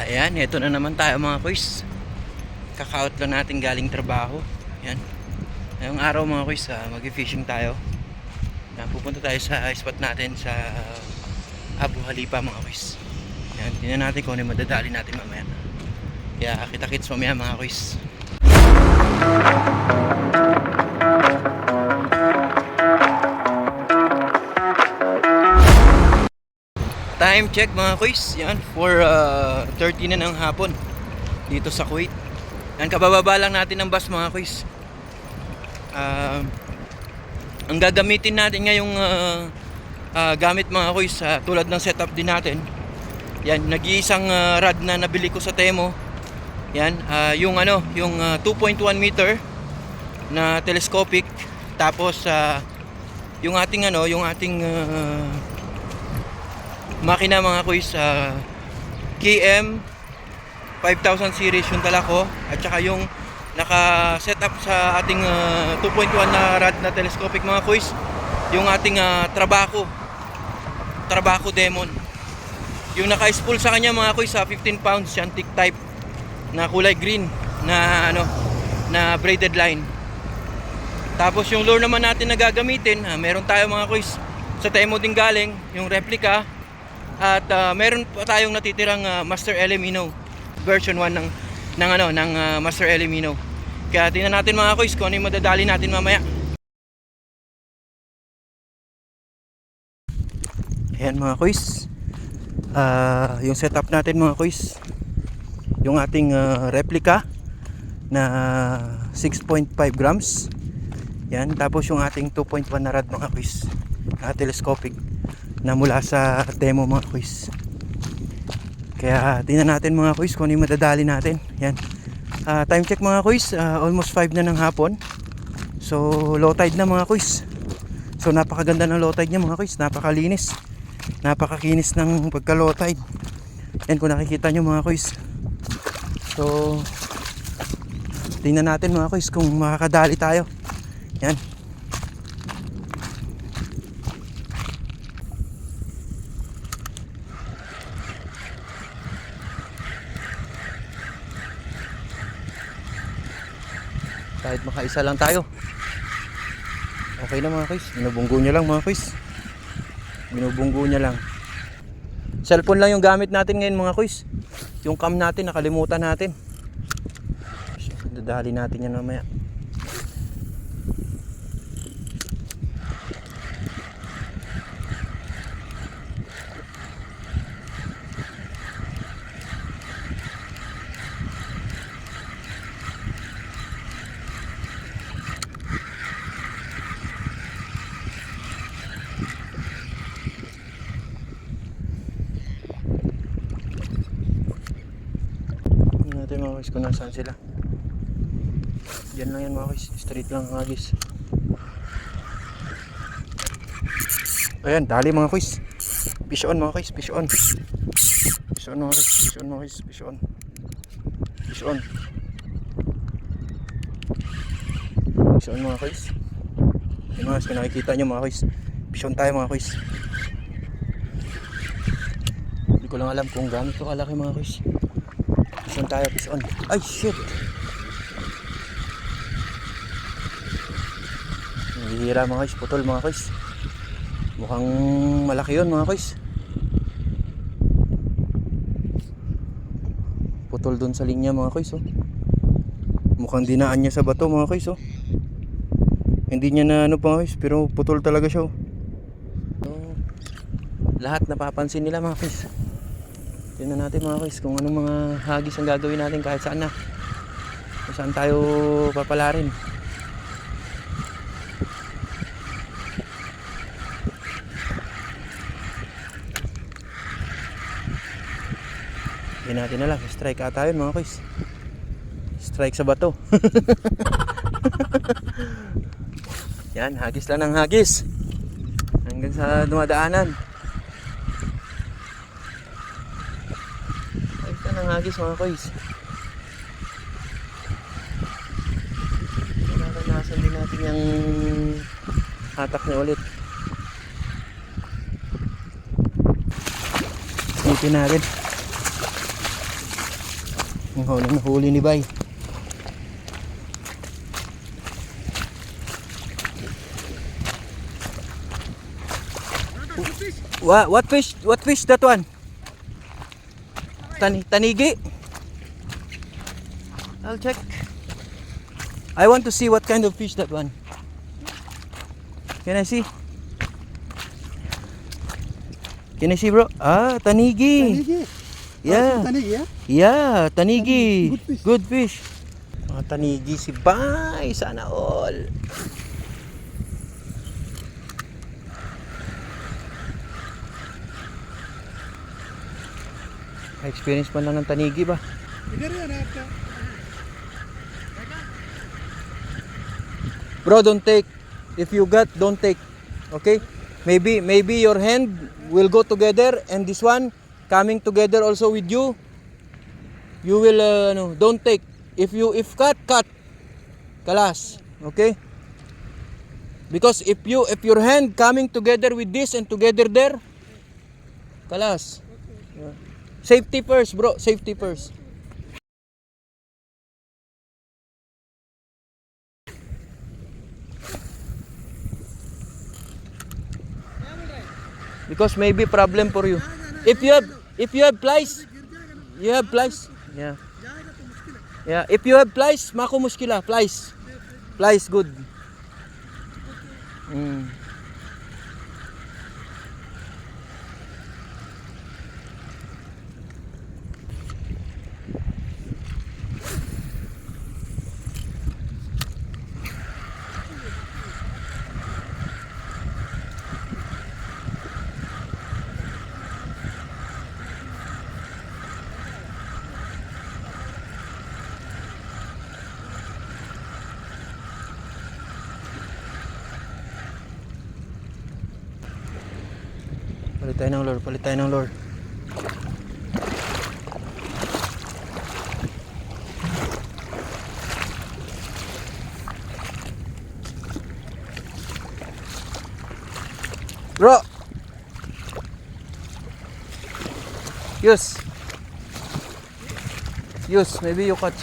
Ayan, eto na naman tayo mga kuys. Kakaot lang natin galing trabaho. Ayan. Ngayong araw mga kuys, ah, mag-fishing tayo. Ayan, pupunta tayo sa spot natin sa Abu Halipa mga kuys. Ayan, tingnan natin kung ano madadali natin mamaya. Kaya kita-kits mamaya mga kuys. Time check mga kuys. Yan, for uh, 30 na ng hapon dito sa Kuwait. Yan, kabababa lang natin ng bus mga kuys. Ah, ang gagamitin natin ngayong uh, ah, gamit mga kuys, ah, tulad ng setup din natin. Yan, nag-iisang ah, rod na nabili ko sa Temo. Yan, ah, yung ano, yung ah, 2.1 meter na telescopic. Tapos ah, yung ating ano, yung ating ah, makina mga kuys sa KM 5000 series yung dala ko. At saka yung naka set up sa ating ah, 2.1 na rad na telescopic mga kuys yung ating uh, Trabaco Trabaco Demon. Yung naka spool sa kanya mga kuys sa 15 pounds Shantic type na kulay green na ano na braided line. Tapos yung lure naman natin na gagamitin ah, meron tayo mga kuys sa Temo din galing yung replica at ah, meron pa tayong natitirang ah, Master Elemino version 1 ng ng ano ng ah, Master Elemino. Kaya tingnan natin mga kuys kung ano yung madadali natin mamaya. Ayan mga kuys. Ah, yung setup natin mga kuys. Yung ating ah, replica na 6.5 grams. Yan, tapos yung ating 2.1 na rad mga kuys. Na telescopic na mula sa demo mga quiz. Kaya tingnan natin mga quiz kung ano yung madadali natin. Yan. Ah, time check mga quiz, ah, almost 5 na ng hapon. So low tide na mga quiz. So napakaganda ng low tide niya mga quiz, napakalinis. Napakakinis ng pagka low tide. Yan kung nakikita nyo mga quiz. So tingnan natin mga quiz kung makakadali tayo. Yan. Kahit makaisa lang tayo. Okay na mga kuys binubunggo niya lang mga kuys binubunggo niya lang. Cellphone lang yung gamit natin ngayon mga kuys yung cam natin nakalimutan natin. Dadali natin yan mamaya Tingnan natin mga kuys kung nasaan sila Diyan lang yan mga kuys Straight lang mga kuys Ayan, dali mga kuys Fish on mga kuys, fish on Fish on mga kuys, fish on mga kuys, fish on Fish on Fish on mga kuys Yan mga kuys, kung nakikita nyo mga kuys Fish on tayo mga kuys Hindi ko lang alam kung gamit ko kalaki mga on tayo, fish on. Ay, shit! Nahihira mga guys, putol mga guys. Mukhang malaki yun mga guys. Putol dun sa linya mga guys, oh. Mukhang dinaan niya sa bato mga guys, oh. Hindi niya na ano pa guys, pero putol talaga siya, oh. Lahat napapansin nila mga guys. Tingnan natin mga guys kung anong mga hagis ang gagawin natin kahit saan na. Kung saan tayo papalarin. Hindi natin alam. Strike ata yun mga guys. Strike sa bato. Yan, hagis lang ng hagis. Hanggang sa dumadaanan. Hagis mga koys. Naranasan din natin yung hatak niya ulit. Ipin natin. Ang huli, nahuli ni Bay. What, what fish? What fish that one? Tani, tanigi? I'll check. I want to see what kind of fish that one. Can I see? Can I see bro? Ah, tanigi. Tanigi. Yeah. Tanigi, ya? Yeah, tanigi. Good fish. Good fish. Mga tanigi si Bay, sana all. Experience man lang ng tanigi ba? Ata. Bro, don't take. If you got, don't take. Okay? Maybe maybe your hand will go together and this one coming together also with you. You will uh, no, don't take. If you if cut, cut. Kalas. Okay? Because if you if your hand coming together with this and together there, kalas. Yeah. Safety first, bro. Safety first. because maybe problem for you if you have if you have plies you have plies yeah yeah if you have plies mako muskila plies plies good mm. Palit tayo ng lure palit tayo ng lure Bro. Use. Use. Maybe you catch.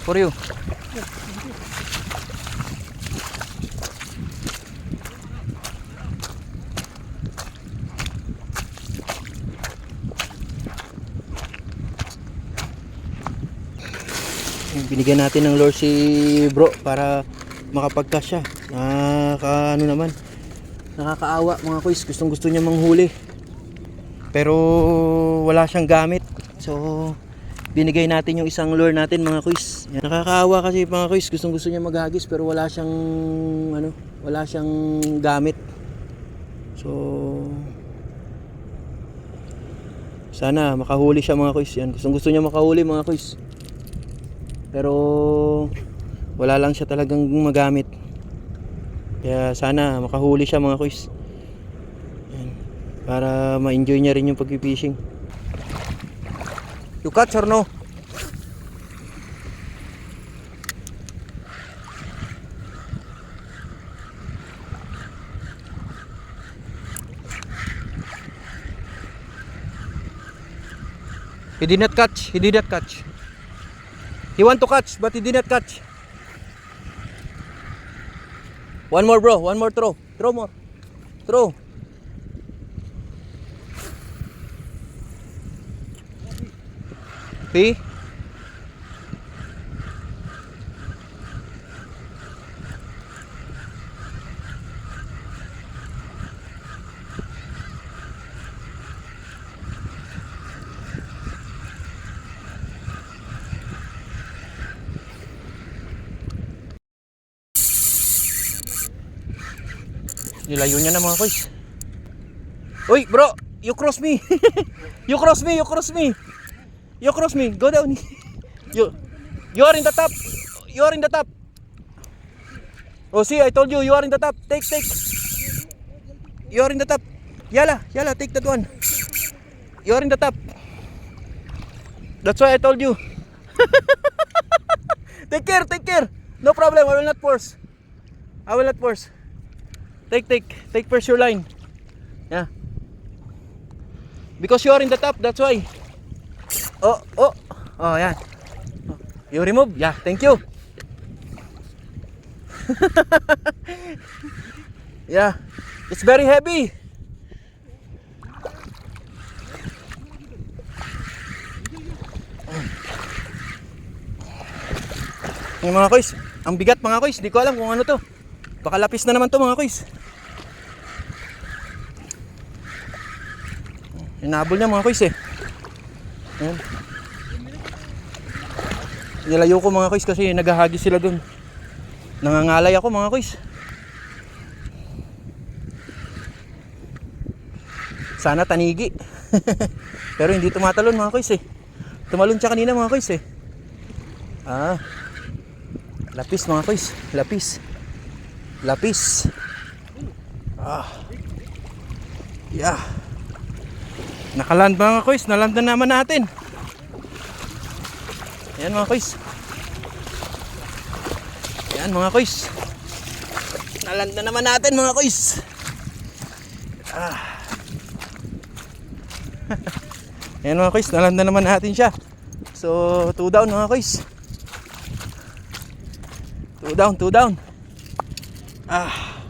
For you. Binigyan natin ng lure si bro para makapagkasya. Nakaka ano naman. Nakakaawa mga kuys. Gustong gusto niya manghuli. Pero wala siyang gamit. So binigay natin yung isang lure natin mga. Yan. Nakakaawa kasi mga kuys. Gustong gusto niya maghagis pero wala siyang ano, wala siyang gamit. So sana makahuli siya mga kuys. Yan. Gustong gusto niya makahuli mga kuys. Pero wala lang siya talagang magamit. Kaya sana makahuli siya mga kuys. Yan. Para ma-enjoy niya rin yung pag-fishing. You catch or no? He did not catch. He did not catch. He want to catch, but he did not catch. One more, bro. One more throw. Throw more. Throw. See? Nilayo niya na mga koys. Uy, bro! You cross me! you cross me! You cross me! You cross me! Go down! you, you are in the top! You are in the top! Oh, see, I told you, you are in the top! Take, take! You are in the top! Yala, yala, take that one! You are in the top! That's why I told you! take care, take care! No problem, I will not force! I will not force! Take, take, take first your line. Yeah. Because you are in the top, that's why. Oh, oh. Oh, yan. You remove? Yeah, thank you. yeah, it's very heavy. Yung mga kois, ang bigat mga kois, di ko alam kung ano to. Baka lapis na naman to mga kois. Hinabol niya mga kois eh. Ayan. Nilayo ko mga kois kasi naghahagi sila dun. Nangangalay ako mga kois. Sana tanigi. Pero hindi tumatalon mga kois eh. Tumalon siya kanina mga kois eh. Ah. Lapis mga kois. Lapis. Lapis. Ah. Yeah. Nakaland mga kois. Naland na naman natin. Yan mga kois. Yan mga kois. Naland na naman natin mga kois. Ah. Yan mga kois. Naland na naman natin siya. So, two down mga kois. Two down, two down. Ah.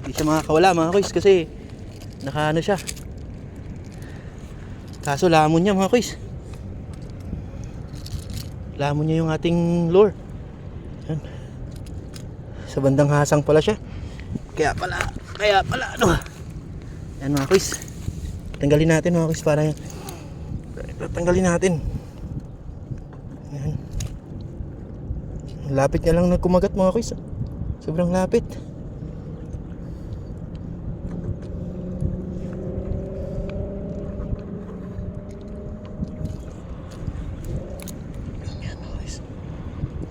Hindi siya makakawala mga kois kasi nakaano siya. Kaso lamon niya mga kois. Lamon niya yung ating lure. Yan. Sa bandang hasang pala siya. Kaya pala, kaya pala ano. Yan mga kois. Tanggalin natin mga kois para yan. Tanggalin natin. Yan. Lapit niya lang nagkumagat mga kois. Sobrang lapit.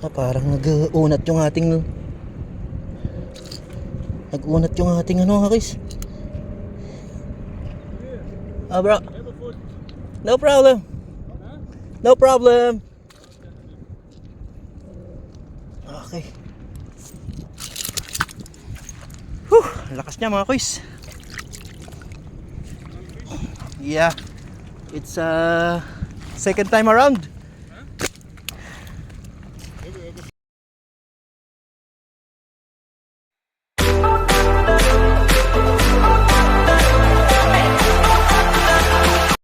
Ah, parang nag-uunat yung ating nag-unat yung ating ano kois. Ah bro. No problem. No problem. Okay. Lakas niya mga kois. Yeah. It's uh second time around.